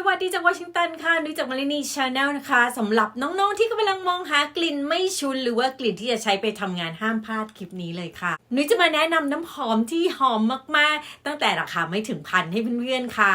สวัสดีจากวอชิงตันค่ะนุ้ยจากมารินีชาแนลนะคะสำหรับน้องๆ ที่กำลังมองหากลิ่นไม่ชุน หรือว่ากลิ่นที่จะใช้ไปทำงานห้ามพลาดคลิปนี้เลยค่ะนุ้ยจะมาแนะนำน้ำหอมที่หอมมากๆ ตั้งแต่ราคาไม่ถึงพันให้เพื่อนๆค่ะ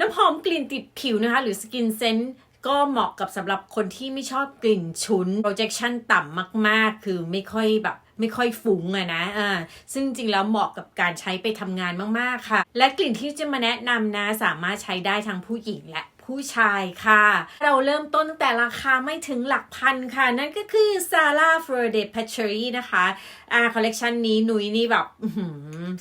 น้ำหอมกลิ่นติดผิวนะคะ หรือสกินเซนก็เหมาะกับสำหรับคนที่ไม่ชอบกลิ่นฉุน projection ต่ำมากๆ คือไม่ค่อยแบบ ไม่ค่อยฟุ้งอะนะอ่าซึ่งจริงแล้วเหมาะกับการใช้ไปทำงานมากๆค่ะ และกลิ่นที่จะมาแนะนำนะสามารถใช้ได้ทั้งผู้หญิงและผู้ชายค่ะ เราเริ่มต้นตั้งแต่ราคาไม่ถึงหลักพันค่ะ นั่นก็คือ Zara f r o d e Patchery นะคะอ่าคอลเลกชันนี้นุ้ยนี่แบบ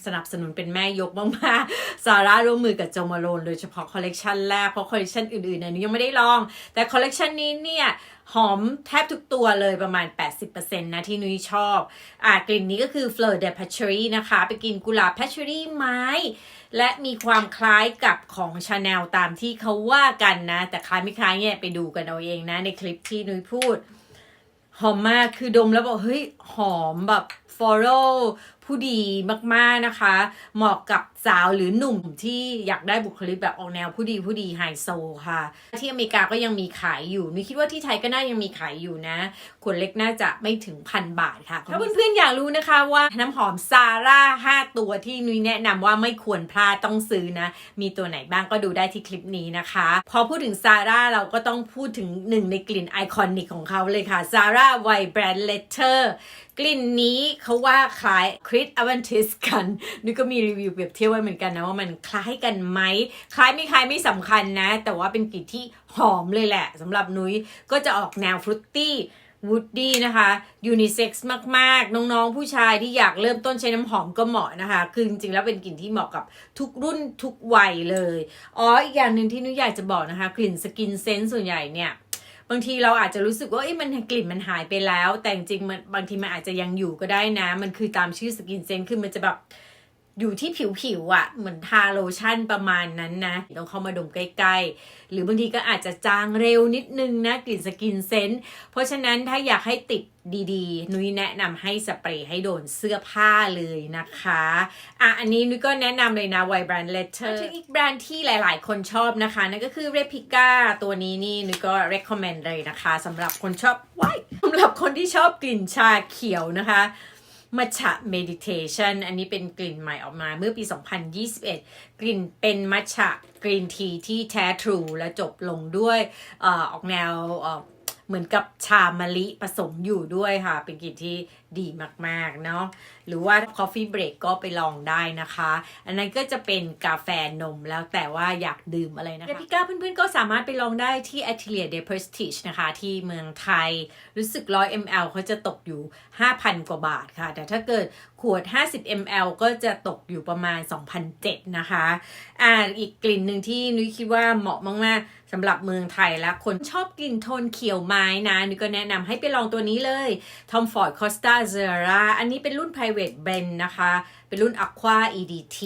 สนับสนุนเป็นแม่ยกมากๆซาร่าร่วมมือกับโจมาโลนโดยเฉพาะคอลเลกชันแรกเพราะคอลเลกชันอื่นๆเนี่ยนุ้ยยังไม่ได้ลอง แต่คอลเลกชันนี้เนี่ย หอมแทบทุกตัวเลยประมาณ 80%นะที่นุ้ยชอบ อ่ากลิ่นนี้ก็คือ Fleur de Patchery นะคะ ไปกินกุหลาบ Patchery ไม้ และมีความคล้ายกับของ Chanel ตามที่เขาว่ากันนะ แต่คล้ายไม่คล้ายเนี่ยไปดูกันเอาเองนะ ในคลิปที่นุ้ยพูด หอมมากคือดมแล้วบอกเฮ้ยหอมแบบฟลอรัลผู้ดีมากๆนะคะ เหมาะกับสาวหรือหนุ่มที่อยากได้บุคลิกแบบออกแนวผู้ดีผู้ดีไฮโซค่ะ ที่อเมริกาก็ยังมีขายอยู่นุ้ยคิดว่าที่ไทยก็น่ายังมีขายอยู่นะขวดเล็กน่าจะไม่ถึงพันบาทค่ะ ถ้าเพื่อนๆอยากรู้นะคะว่าน้ำหอมซาร่า5ตัวที่นุ้ยแนะนำว่าไม่ควรพลาดต้องซื้อนะ มีตัวไหนบ้างก็ดูได้ที่คลิปนี้นะคะ พอพูดถึงซาร่าเราก็ต้องพูดถึงหนึ่งในกลิ่นไอคอนิกของเขาเลยค่ะซาร่าไวแบรนด์เลเตอร์กลิ่นนี้เขาว่าคล้ายคริสอเวนติสกันนี่ก็มีรีวิวเปรียบเทียบไว้เหมือนกันนะว่ามันคล้ายกันไหมคล้ายไม่คล้ายไม่สำคัญนะ แต่ว่าเป็นกลิ่นที่หอมเลยแหละสำหรับนุ้ยก็จะออกแนวฟรุตตี้วูดดี้นะคะยูนิเซ็กซ์มาก ๆ น้อง ๆ ผู้ชายที่อยากเริ่มต้นใช้น้ำหอมก็เหมาะนะคะ คือจริง ๆ แล้วเป็นกลิ่นที่เหมาะกับทุกรุ่นทุกวัยเลย อ๋อ อีกอย่างหนึ่งที่นุ้ยอยากจะบอกนะคะ กลิ่นสกินเซนส์ส่วนใหญ่เนี่ย บางทีเราอาจจะรู้สึกว่าเอ้มันกลิ่นมันหายไปแล้ว แต่จริงมันบางทีมันอาจจะยังอยู่ก็ได้นะ มันคือตามชื่อสกินเซนคือมันจะแบบ อยู่ที่ผิวๆอะ่ะเหมือนทาโลชั่นประมาณนั้นนะ ต้องเข้ามาดมใกล้ๆ หรือบางทีก็อาจจะจางเร็วนิดนึงนะ กลิ่นสกินเซนต์เพราะฉะนั้นถ้าอยากให้ติดดีๆ นุ้ยแนะนำให้สเปรย์ให้โดนเสื้อผ้าเลยนะคะ อะ อันนี้นุ้ยก็แนะนำเลยนะไวแบรนด์เลเทอร์อีกแบรนด์ที่หลายๆ คนชอบนะคะ นั่นก็คือ Replica ตัวนี้นี่นุ้ยก็ recommend เลยนะคะสำหรับคนชอบว้ายสำหรับคนที่ชอบกลิ่นชาเขียวนะคะ มัชะเมดิเทชันอันนี้เป็นกลิ่นใหม่ออกมาเมื่อปี 2021 กลิ่นเป็นมัชะกลิ่นทีที่แท้ทรูและจบลงด้วยเออออกแนวเอ่อเหมือนกับชามะลิผสมอยู่ด้วยค่ะ เป็นกลิ่นที่ดีมากๆเนาะหรือว่า Coffee Break ก็ไปลองได้นะคะ อันนั้นก็จะเป็นกาแฟนมแล้วแต่ว่าอยากดื่มอะไรนะคะพี่ก้าเพื่อนๆก็สามารถไปลองได้ที่ Atelier de Prestige นะคะ ที่เมืองไทยรู้สึก 100 ml เขาจะตกอยู่ 5,000 กว่าบาทค่ะ แต่ถ้าเกิดขวด 50 ml ก็จะตกอยู่ประมาณ 2,007นะคะอ่าอีกกลิ่นหนึ่งที่นุ้ยคิดว่าเหมาะมากๆสำหรับเมืองไทยและคนชอบกลิ่นโทนเขียวไม้นะนุ้ยก็แนะนำให้ไปลองตัวนี้เลย Tom Ford Costa Zera อันนี้เป็นรุ่น private brand นะคะ เป็นรุ่น Aqua EDT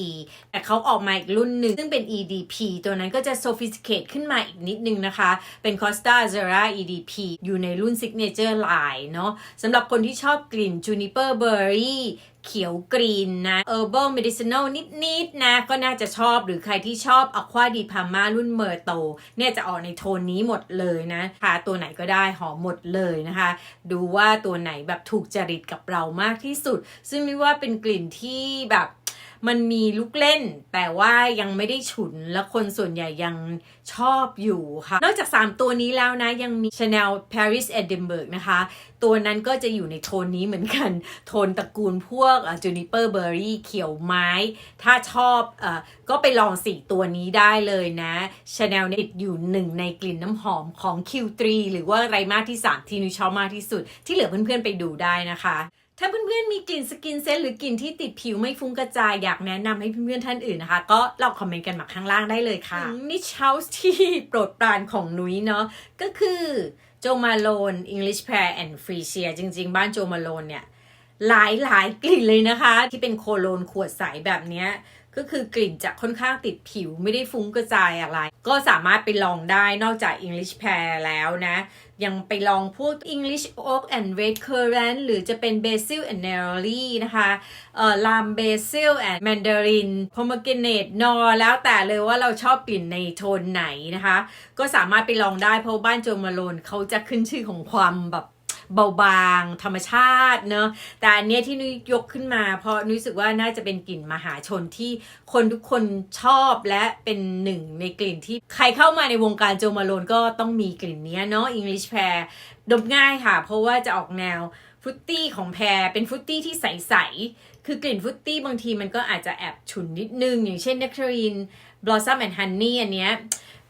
แต่เขาออกมาอีกรุ่นหนึ่ง ซึ่งเป็น EDP ตัวนั้นก็จะ sophisticate ขึ้นมาอีกนิดนึงนะคะ เป็น Costa Zera EDP อยู่ในรุ่น signature line เนาะสำหรับคนที่ชอบกลิ่น juniper berry เขียวกรีนนะ herbal medicinal นิดๆนะ ก็น่าจะชอบหรือใครที่ชอบ aqua di parma รุ่นเมอร์โต เนี่ยจะออกในโทนนี้หมดเลยนะทาตัวไหนก็ได้หอมหมดเลยนะคะ ดูว่าตัวไหนแบบถูกจริตกับเรามากที่สุด ซึ่งไม่ว่าเป็นกลิ่นที่แบบ มันมีลูกเล่น แต่ว่ายังไม่ได้ฉุนและคนส่วนใหญ่ยังชอบอยู่ค่ะ นอกจาก 3 ตัวนี้แล้วนะ ยังมี Chanel Paris Edinburgh นะคะ ตัวนั้นก็จะอยู่ในโทนนี้เหมือนกัน โทนตระกูลพวกจูนิเปอร์เบอร์รี่เขียวไม้ ถ้าชอบอก็ไปลอง4ตัวนี้ได้เลยนะ Chanel เนี่ยติดอยู่หนึ่งในกลิ่นน้ำหอมของ Q3 หรือว่าไรมาสที่ 3 ที่นุชอบมากที่สุด ที่เหลือเพื่อนๆไปดูได้นะคะ ถ้าเพื่อนๆมีกลิ่นสกินเซนหรือกลิ่นที่ติดผิวไม่ฟุ้งกระจายอยากแนะนำให้เพื่อนๆท่านอื่นนะคะ ก็ลองคอมเมนต์กันมาข้างล่างได้เลยค่ะนิชเฮาส์ที่โปรดปรานของนุ้ยเนาะก็คือโจมาโลน English Pear and Freesia จริง ๆ บ้านโจมาโลนเนี่ยหลายหลายกลิ่นเลยนะคะ ที่เป็นโคโลนขวดใสแบบเนี้ย ก็คือกลิ่นจะค่อนข้างติดผิวไม่ได้ฟุ้งกระจายอะไร ก็สามารถไปลองได้นอกจาก English Pear แล้วนะ ยังไปลองพวก English Oak and Red Currant หรือจะเป็น Basil and Neroli นะคะเอ่อ Lime Basil and Mandarin Pomegranate นอแล้วแต่เลยว่าเราชอบกลิ่นในโทนไหนนะคะ ก็สามารถไปลองได้เพราะบ้านโจมาโลนเขาจะขึ้นชื่อของความแบบ เบาบางธรรมชาติเนอะแต่อันเนี้ยที่นุ้ยยกขึ้นมา เพราะนุ้ยรู้สึกว่าน่าจะเป็นกลิ่นมหาชนที่คนทุกคนชอบและเป็นหนึ่งในกลิ่นที่ใครเข้ามาในวงการโจมาโลนก็ต้องมีกลิ่นเนี้ยเนาะ English Pear ดมง่ายค่ะ เพราะว่าจะออกแนวฟรุตตี้ของแพรเป็นฟรุตตี้ที่ใส ๆ คือกลิ่นฟรุตตี้บางทีมันก็อาจจะแอบฉุนนิดนึง อย่างเช่น Nectarine Blossom and Honey อันเนี้ย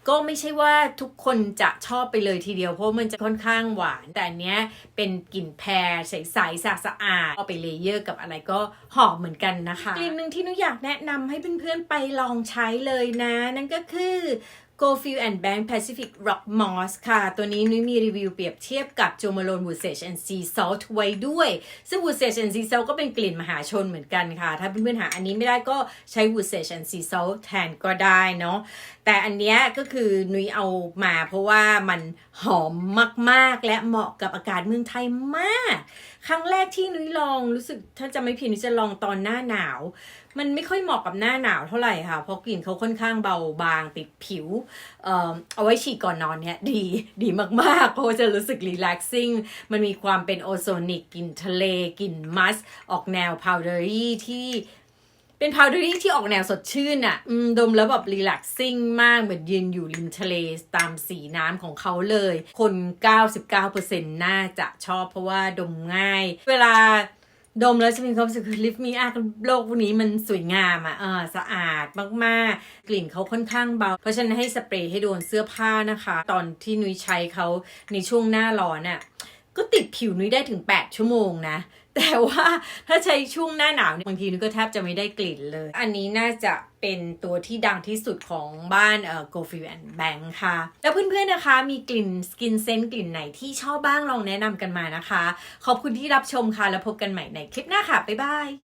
ก็ไม่ใช่ว่าทุกคนจะชอบไปเลยทีเดียวเพราะมันจะค่อนข้างหวาน แต่อันเนี้ยเป็นกลิ่นแพรใสๆสะสะอาดเอาไปเลเยอร์กับอะไรก็หอมเหมือนกันนะคะกลิ่นหนึ่งที่นุอยากแนะนำให้เพื่อนๆไปลองใช้เลยนะ นั่นก็คือ Go Feel and Bank Pacific Rock Moss ค่ะ ตัวนี้นุ้ยมีรีวิวเปรียบเทียบกับ Jo Malone Wood Sage and Sea Salt ไว้ด้วย ซึ่ง Wood Sage and Sea Salt ก็เป็นกลิ่นมหาชนเหมือนกันค่ะ ถ้าเพื่อนๆหาอันนี้ไม่ได้ก็ใช้ Wood Sage and Sea Salt แทนก็ได้เนาะแต่อันเนี้ยก็คือนุ้ยเอามาเพราะว่ามันหอมมากๆ และเหมาะกับอากาศเมืองไทยมาก ครั้งแรกที่นุ้ยลองรู้สึกถ้าจะไม่ผิดนุ้ยจะลองตอนหน้าหนาว มันไม่ค่อยเหมาะกับหน้าหนาวเท่าไหร่ค่ะ เพราะกลิ่นเขาค่อนข้างเบาบางติดผิว เอ่อเอาไว้ฉีดก่อนนอนเนี่ยดีดีมากๆ เพราะจะรู้สึกรีแลกซิ่งมันมีความเป็นโอโซนิกกลิ่นทะเลกลิ่นมัส ออกแนวพาวเดอรี่ที่ เป็นพาวเดอรี่ที่ออกแนวสดชื่นอะ่ะดมแล้วแบบรีแลกซิ่งมากเหมือนยืนอยู่ริมทะเลตามสีน้ำของเขาเลย คน 99%น่าจะชอบเพราะว่าดมง่าย เวลาดมแล้วจะมีความรู้สึกคือลิฟมีอาโลกวกนี้มันสวยงามอะ่ะเออสะอาดมากๆ กลิ่นเขาค่อนข้างเบา เพราะฉะนั้นให้สเปรย์ให้โดนเสื้อผ้านะคะ ตอนที่นุ้ยใช้เขาในช่วงหน้าร้อนอะก็ติดผิวนุ้ยได้ถึง 8 ชั่วโมงนะ แต่ว่าถ้าใช้ช่วงหน้าหนาวบางทีนุ้ยก็แทบจะไม่ได้กลิ่นเลย อันนี้น่าจะเป็นตัวที่ดังที่สุดของบ้านเอ่อ Go Feel and Bank ค่ะ แล้วเพื่อนๆนะคะ มีกลิ่นสกินเซนกลิ่นไหนที่ชอบบ้างลองแนะนำกันมานะคะ ขอบคุณที่รับชมค่ะ แล้วพบกันใหม่ในคลิปหน้าค่ะ บ๊ายบาย